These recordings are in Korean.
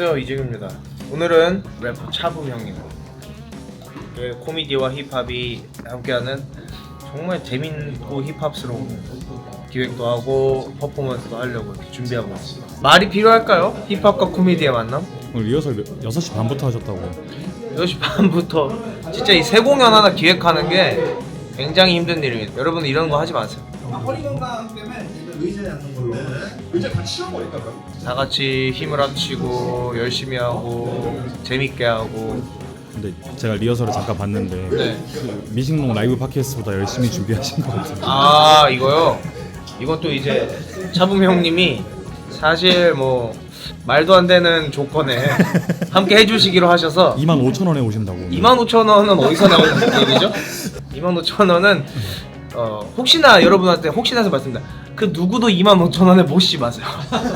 안녕하세요 이재규입니다. 오늘은 래퍼 차붐 형님 그 코미디와 힙합이 함께하는 정말 재밌고 힙합스러운 기획도 하고 퍼포먼스도 하려고 이렇게 준비하고 있습니다. 말이 필요할까요? 힙합과 코미디의 만남? 오늘 리허설 6시 반부터 하셨다고 6시 반부터 진짜 이 세 공연 하나 기획하는 게 굉장히 힘든 일입니다. 여러분 이런 거 하지 마세요. 허리 건강 때문에 의자에 앉는 걸로. 의자 같이 치워버릴까 봐. 다 같이 힘을 합치고 열심히 하고 재밌게 하고 근데 제가 리허설을 잠깐 봤는데 네. 그 미식농 라이브 팟캐스트보다 열심히 준비하신 것 같아요 아 이거요. 이것도 이제 차붐 형님이 사실 뭐 말도 안 되는 조건에 함께 해주시기로 하셔서 2만 5천 원에 오신다고 2만 5천 원은 어디서 나오는 얘기죠? 2만 5천 원은 어, 혹시나 여러분한테 혹시나 해서 말씀드립니다. 그 누구도 2만 5천 원에 못 씹으세요.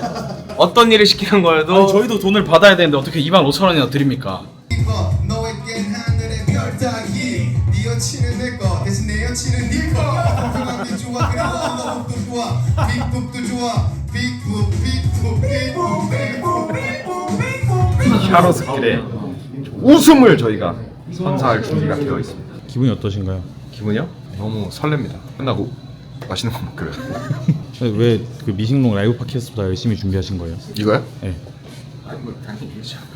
어떤 일을 시키는 거여도 아니, 저희도 돈을 받아야 되는데 어떻게 2만 5천 원이나 드립니까? 이거 너에겐 하늘의 별 따기 네 여친은 내거 대신 내 여친은 네거 그만이 좋아 그래 너도 좋아 빅북도 좋아 빅북 빅북 빅북 빅북 빅북 빅북 샤로스킬의 웃음을 저희가 선사할 준비가 되어 있습니다. 기분이 어떠신가요? 기분이요? 너무 설렙니다. 끝나고 맛있는 거 먹기로. 왜그 미식농 라이브 팟캐스트보다 열심히 준비하신 거예요? 이거요? 네.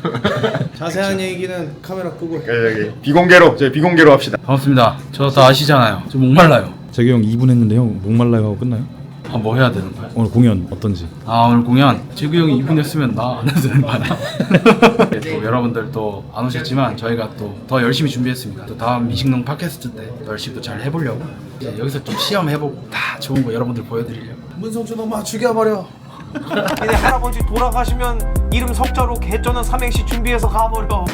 자세한 얘기는 카메라 끄고 여기 비공개로 저희 비공개로 합시다. 반갑습니다. 저 다 아시잖아요. 저 목말라요. 재규 형 2분 했는데 형 목말라요 하고 끝나요? 아, 뭐 해야 되는 거야? 오늘 공연 어떤지 아, 오늘 공연 재규 형이 2분 했으면 나 안 해도 되는 거 아니야? 네, 또 여러분들 또 안 오셨지만 저희가 또 더 열심히 준비했습니다. 또 다음 미식농 팟캐스트 때 더 열심히 또 잘 해보려고 이제 여기서 좀 시험해보고 다 좋은 거 여러분들 보여드리려고. 문성준 엄마 죽여버려. 근데 할아버지 돌아가시면 이름 석자로 개쩌는 삼행시 준비해서 가버려.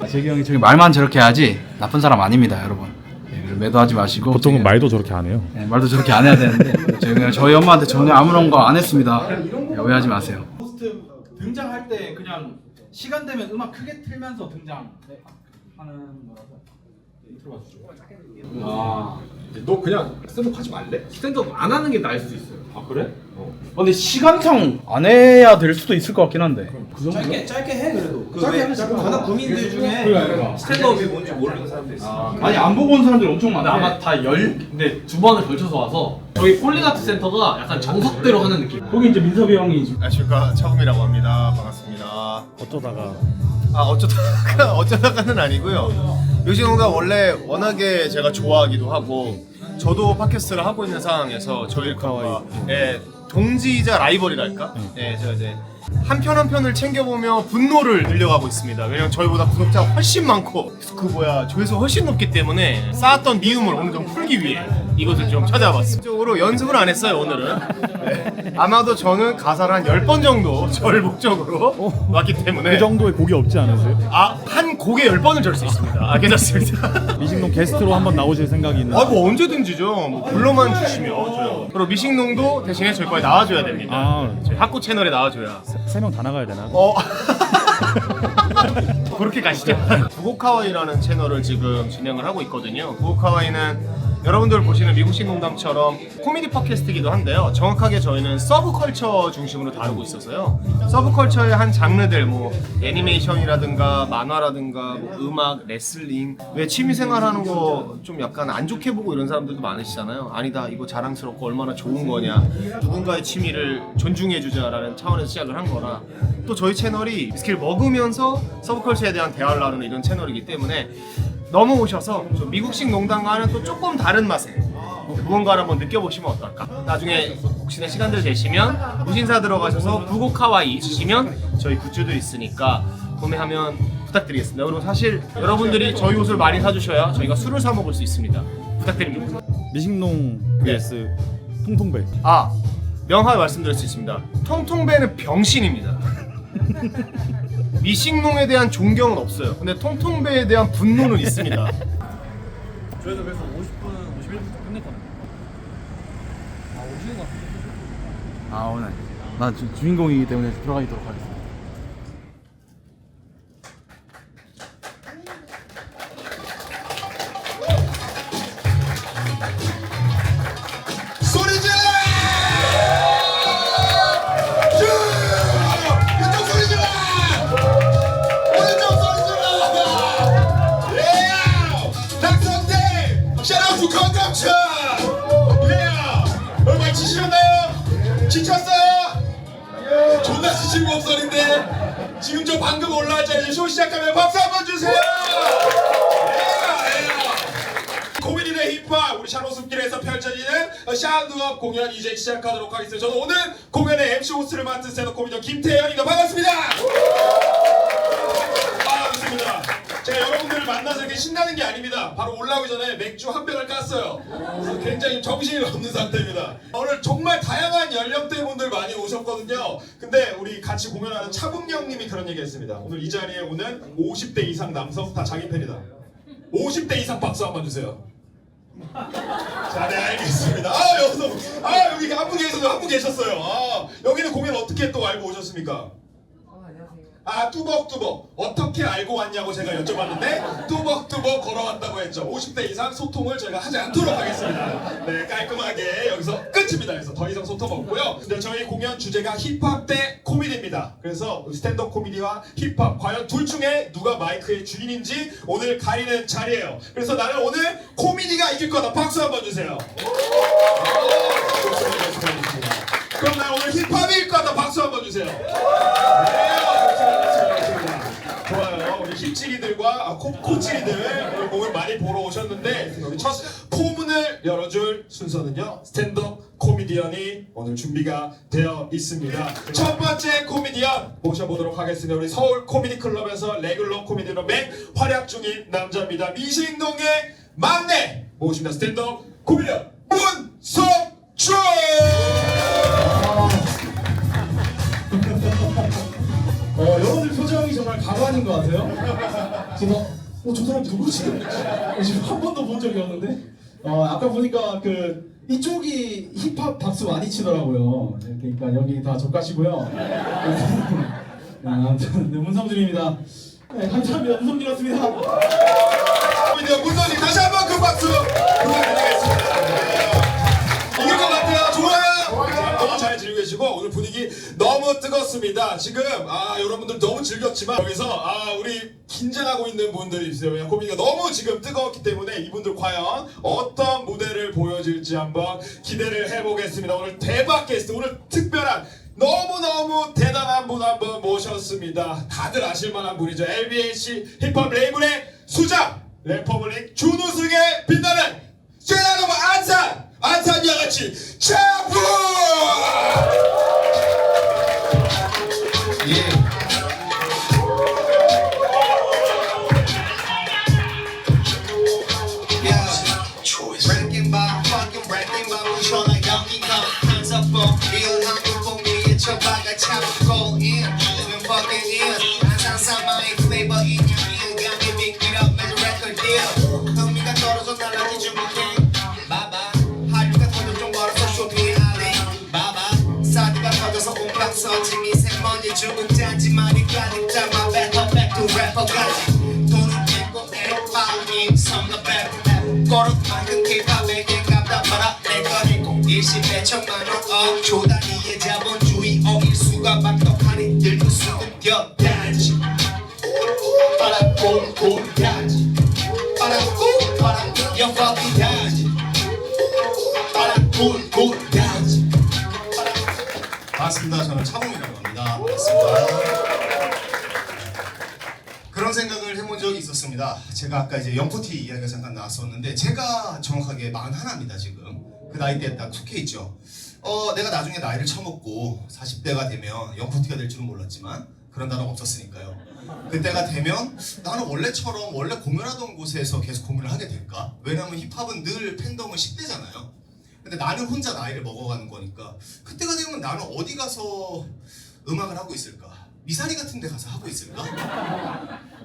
아, 재규 형이 저기 말만 저렇게 하지 나쁜 사람 아닙니다, 여러분. 네, 그리고 매도하지 마시고 보통은 저기- 말도 저렇게 안 해요 네, 말도 저렇게 안 해야 되는데 저희 엄마한테 전혀 아무런 거 안 했습니다. 네, 오해하지 마세요. 등장할 때 그냥 시간 되면 음악 크게 틀면서 등장 하는 거라서 들어봐 주죠. 아, 너 그냥 스탠드업 하지 말래? 스탠드업 안 하는 게 나을 수도 있어요. 아 그래? 어. 근데 시간상 안 해야 될 수도 있을 것 같긴 한데. 그 정도? 짧게 짧게 해 그래도. 그왜 가나 구민들 중에 스탠드업이 뭔지 모르는 사람들 있어. 아니 안 보고 온 사람들이 엄청 많아. 아마 다 열 근데 두 번을 걸쳐서 와서 저희 폴리나트 센터가 약간 정석대로 하는 느낌. 거기 이제 민섭이 형이 좀- 안녕하십니까 차붐이라고 합니다. 반갑습니다. 어쩌다가 아 어쩌다가 어쩌다가는 아니고요. 요즘가 원래 워낙에 제가 좋아하기도 하고 저도 팟캐스트를 하고 있는 상황에서 저희 과와 예, 동지이자 라이벌이랄까? 예, 제가 이제 한 편 한 편을 챙겨보며 분노를 늘려가고 있습니다. 왜냐면 저희보다 구독자가 훨씬 많고 그 뭐야 조회수 훨씬 높기 때문에 쌓았던 미움을 어느 정도 풀기 위해 이것을 좀 찾아봤습니다. 적으로 연습을 안 했어요 오늘은. 네. 아마도 저는 가사를 한 10번 정도 절 목적으로 왔기 때문에 그 정도의 곡이 없지 않으세요? 아, 한 곡에 10번을 절 수 있습니다. 아, 괜찮습니다. 미식농 게스트로 한번 나오실 생각이 있나요? 아, 뭐 언제든지죠. 뭐 불러만 주시면 저요. 그리고 미식농도 대신에 저희 거에 나와줘야 됩니다. 아. 저희 학구 채널에 나와줘야. 세 명 다 나가야 되나? 어. 그렇게 가시죠. 구곡하와이라는 채널을 지금 진행을 하고 있거든요. 구곡하와이는 여러분들 보시는 미국식 농담처럼 코미디 팟캐스트이기도 한데요. 정확하게 저희는 서브컬처 중심으로 다루고 있어서요. 서브컬처의 한 장르들 뭐 애니메이션이라든가 만화라든가 뭐 음악, 레슬링 왜 취미생활 하는 거 좀 약간 안 좋게 보고 이런 사람들도 많으시잖아요. 아니다 이거 자랑스럽고 얼마나 좋은 거냐 누군가의 취미를 존중해주자라는 차원에서 시작을 한 거라 또 저희 채널이 스킬 먹으면서 서브컬처에 대한 대화를 나누는 이런 채널이기 때문에 넘어오셔서 좀 미국식 농담과는 또 조금 다른 맛의 무언가를 한번 느껴보시면 어떨까? 나중에 혹시나 시간들 되시면 무신사 들어가셔서 부곡 하와이 주시면 저희 굿즈도 있으니까 구매하면 부탁드리겠습니다. 그리고 사실 여러분들이 저희 옷을 많이 사주셔야 저희가 술을 사 먹을 수 있습니다. 부탁드립니다. 미식농 vs 통통배 아 명확히 말씀드릴 수 있습니다. 통통배는 병신입니다. 미식농에 대한 존경은 없어요. 근데 통통배에 대한 분노는 있습니다. 저희도 그래서 50분, 51분 끝냈거든요. 아 오시는 것 같은데. 아 오늘 나 주, 주인공이기 때문에 들어가도록 하겠습니다. 지금 저 방금 올라왔잖아요. 쇼 시작하면 박수 한번 주세요. 예, 예. 힙합 우리 샤노숲길에서 펼쳐지는 샤우드업 공연 이제 시작하도록 하겠습니다. 저는 오늘 공연의 MC 호스트를 맡은 스탠드 코미디언 김태현입니다. 반갑습니다. 제가 여러분들을 만나서 이렇게 신나는 게 아닙니다. 바로 올라오기 전에 맥주 한 병을 깠어요. 그래서 굉장히 정신이 없는 상태입니다. 오늘 정말 다양한 연령대 분들 많이 오셨거든요. 근데 우리 같이 공연하는 차분영님이 그런 얘기했습니다. 오늘 이 자리에 오는 50대 이상 남성 다 자기 팬이다. 50대 이상 박수 한번 주세요. 자, 네, 알겠습니다. 아, 여기서, 아, 여기 한 분 계셔서 한분 계셨어요. 아, 여기는 공연 어떻게 또 알고 오셨습니까? 아 뚜벅뚜벅. 어떻게 알고 왔냐고 제가 여쭤봤는데 뚜벅뚜벅 걸어왔다고 했죠. 50대 이상 소통을 저희가 하지 않도록 하겠습니다. 네 깔끔하게 여기서 끝입니다. 그래서 더 이상 소통 없고요. 근데 저희 공연 주제가 힙합 대 코미디입니다. 그래서 스탠드업 코미디와 힙합 과연 둘 중에 누가 마이크의 주인인지 오늘 가리는 자리예요. 그래서 나는 오늘 코미디가 이길 거다. 박수 한번 주세요. 그럼 나 오늘 힙합이 이길 거다. 박수 한번 주세요. 우리 힙치리들과 아, 코, 오늘 공을 많이 보러 오셨는데 첫 포문을 열어줄 순서는요 스탠드업 코미디언이 오늘 준비가 되어 있습니다. 첫 번째 코미디언 모셔보도록 하겠습니다. 우리 서울 코미디 클럽에서 레귤러 코미디로 맹 활약 중인 남자입니다. 미신동의 막내 모십니다. 스탠드업 코미디언 문석준. 어, 여러분들 표정이 정말 가관인 것 같아요. 지금 어, 저 사람 누구지? 어, 지금 한 번도 본 적이 없는데. 어, 아까 보니까 그 이쪽이 힙합 박수 많이 치더라고요. 네, 그러니까 여기 다 족가시고요. 네, 아무튼 네, 문성준입니다. 네, 감사합니다. 문성준이었습니다. 코미디언 문석준 다시 한 번 그 박수 부탁드리겠습니다. 뜨겁습니다. 지금 아 여러분들 너무 즐겼지만 여기서 아 우리 긴장하고 있는 분들이 있어요. 코미디가 너무 지금 뜨거웠기 때문에 이분들 과연 어떤 무대를 보여줄지 한번 기대를 해보겠습니다. 오늘 대박 게스트 오늘 특별한 너무너무 대단한 분 한 분 모셨습니다. 다들 아실만한 분이죠. LBH 힙합 레이블의 수장 래퍼블릭 준우승에 빛나는 제나노브 안산 안산 양아치 차부 예. Rapper까지 돈은 뺏고 에어파운이 성가 배고 거룩만큼 K-팝에게 값다 봐라 내가 했고 일시에 천만원 억 조단위의 자본주의 어 일 수가 막덕하니 들고 수금 껴다지 빠라꼬꼬 생각을 해본 적이 있었습니다. 제가 아까 이제 영포티 이야기가 잠깐 나왔었는데 제가 정확하게 41입니다 지금. 그 나이 때에 딱 속해 있죠. 어 내가 나중에 나이를 처먹고 40대가 되면 영포티가 될 줄은 몰랐지만 그런 단어가 없었으니까요. 그때가 되면 나는 원래처럼 원래 공연하던 곳에서 계속 공연을 하게 될까? 왜냐면 힙합은 늘 팬덤은 10대잖아요. 근데 나는 혼자 나이를 먹어가는 거니까 그때가 되면 나는 어디 가서 음악을 하고 있을까? 미사리 같은 데 가서 하고 있을까?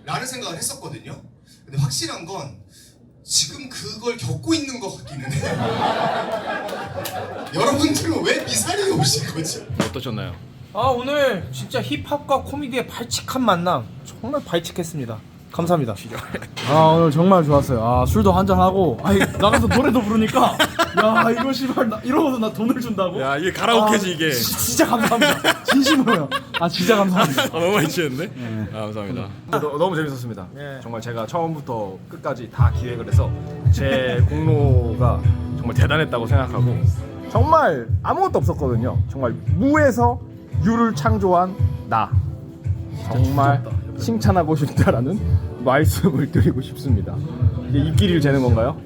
라는 생각을 했었거든요. 근데 확실한 건 지금 그걸 겪고 있는 것 같기는 해요. 여러분들은 왜 미사리에 오신 거죠? 어떠셨나요? 아 오늘 진짜 힙합과 코미디의 발칙한 만남 정말 발칙했습니다. 감사합니다. 아 오늘 정말 좋았어요. 아 술도 한잔 하고 나가서 노래도 부르니까 야 이거 씨발 나, 이러고서 나 돈을 준다고? 야 이게 가라오케지 아, 이게. 지- 진짜 감사합니다. 진심으로요. 아 진짜 감사합니다. 아, 너무 많이 치는데? 아, 감사합니다. 너무 재밌었습니다. 예. 정말 제가 처음부터 끝까지 다 기획을 해서 제 공로가 정말 대단했다고 생각하고 정말 아무것도 없었거든요. 정말 무에서 유를 창조한 나. 정말 칭찬하고 싶다라는 말씀을 드리고 싶습니다. 이게 입길이를 재는 건가요?